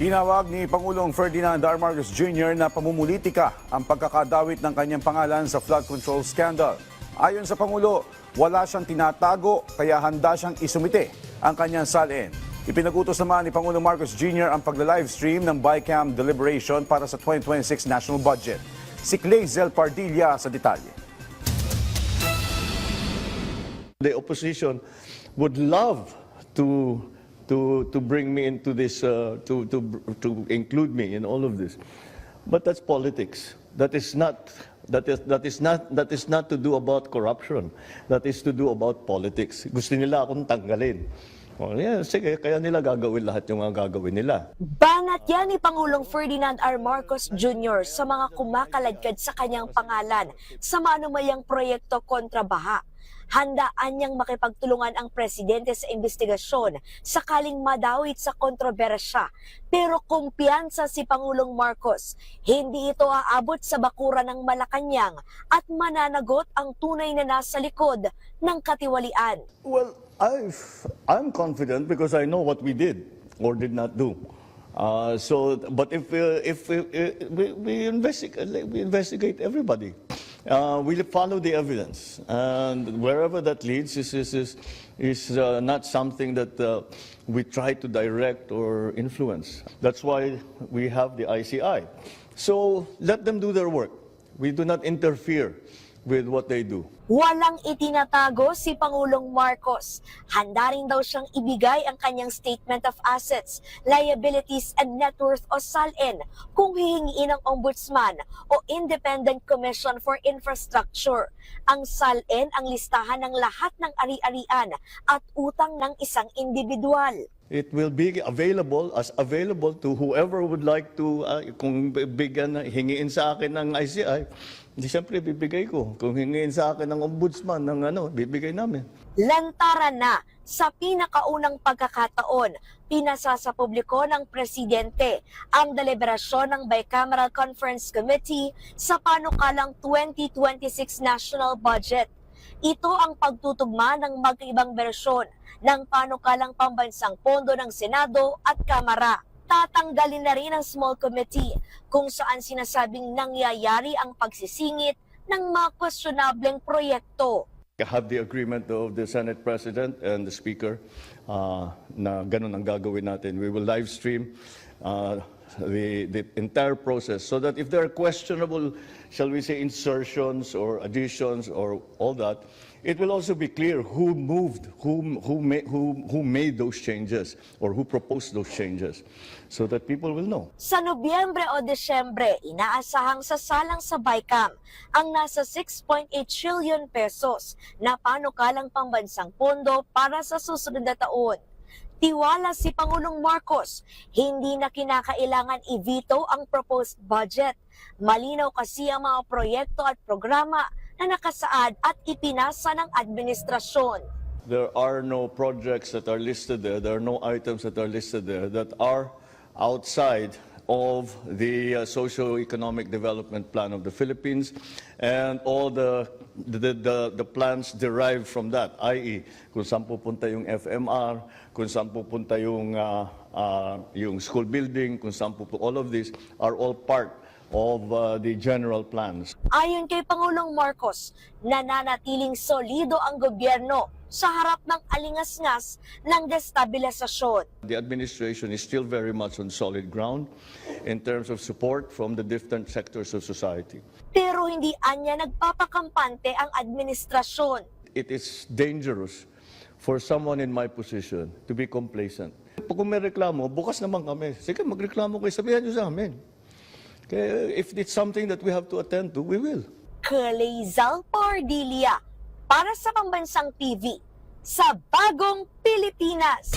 Tinawag ni Pangulong Ferdinand R. Marcos Jr. na pamumulitika ang pagkakadawit ng kanyang pangalan sa flood control scandal. Ayon sa Pangulo, wala siyang tinatago kaya handa siyang isumite ang kanyang salin. Ipinagutos naman ni Pangulong Marcos Jr. ang pagla-livestream ng BICAM deliberation para sa 2026 national budget. Si Clazel Pardilla sa detalye. The opposition would love to to to bring me into this uh, to to to include me in all of this, but that's politics. That is not that is that is not that is not to do about corruption. That is to do about politics. Gusto nila akong tanggalin. Oh, yeah, sige, kaya nila gagawin lahat yung mga gagawin nila. Banat yan ni Pangulong Ferdinand R. Marcos Jr. sa mga kumakaladkad sa kanyang pangalan sa manumayang proyekto kontra baha. Handaan niyang makipagtulungan ang presidente sa investigasyon sakaling madawit sa kontrobersya. Pero kumpiyansa si Pangulong Marcos, hindi ito aabot sa bakura ng Malacanang at mananagot ang tunay na nasa likod ng katiwalian. Well, I've, I'm confident because I know what we did or did not do. Uh, so, but if uh, if uh, we, we investigate, we investigate everybody. Uh, we follow the evidence, and wherever that leads is is is, is uh, not something that uh, we try to direct or influence. That's why we have the ICI. So let them do their work. We do not interfere with what they do. Walang itinatago si Pangulong Marcos. Handa rin daw siyang ibigay ang kanyang Statement of Assets, Liabilities and Net Worth o SALN kung hihingiin ng Ombudsman o Independent Commission for Infrastructure. Ang SALN ang listahan ng lahat ng ari-arian at utang ng isang individual. It will be available as available to whoever would like to, uh, kung bigyan, hingiin sa akin ng ICI, hindi siyempre bibigay ko. Kung hingiin sa akin ng ombudsman, ng ano, bibigay namin. Lantaran na sa pinakaunang pagkakataon, pinasa sa publiko ng presidente ang deliberasyon ng Bicameral Conference Committee sa panukalang 2026 National Budget. Ito ang pagtutugma ng magkaibang bersyon ng panukalang pambansang pondo ng Senado at Kamara. Tatanggalin na rin ang small committee kung saan sinasabing nangyayari ang pagsisingit ng mga questionableng proyekto. I have the agreement of the Senate President and the Speaker uh, na ganun ang gagawin natin. We will live stream uh, the, the entire process so that if there are questionable, shall we say, insertions or additions or all that, it will also be clear who moved, who, who, ma- who, who made those changes or who proposed those changes so that people will know. Sa Nobyembre o Desyembre, inaasahang sasalang sa BICAM ang nasa 6.8 trillion pesos na panukalang pambansang pondo para sa susunod na taon. Tiwala si Pangulong Marcos, hindi na kinakailangan i-veto ang proposed budget. Malinaw kasi ang mga proyekto at programa na nakasaad at ipinasa ng administrasyon. There are no projects that are listed there, there are no items that are listed there that are outside of the uh, socio-economic development plan of the Philippines and all the, the, the, the plans derived from that, i.e. kung saan pupunta yung FMR, kung saan pupunta yung, uh, uh, yung school building, kung saan pupunta, all of these are all part of uh, the general plans. Ayon kay Pangulong Marcos, nananatiling solido ang gobyerno sa harap ng alingas-ngas ng destabilisasyon. The administration is still very much on solid ground in terms of support from the different sectors of society. Pero hindi anya nagpapakampante ang administrasyon. It is dangerous for someone in my position to be complacent. Kung may reklamo, bukas naman kami. Sige, magreklamo kayo, sabihan nyo sa amin. Kaya if it's something that we have to attend to, we will. Kalezal Pardilia para sa Pambansang TV sa Bagong Pilipinas.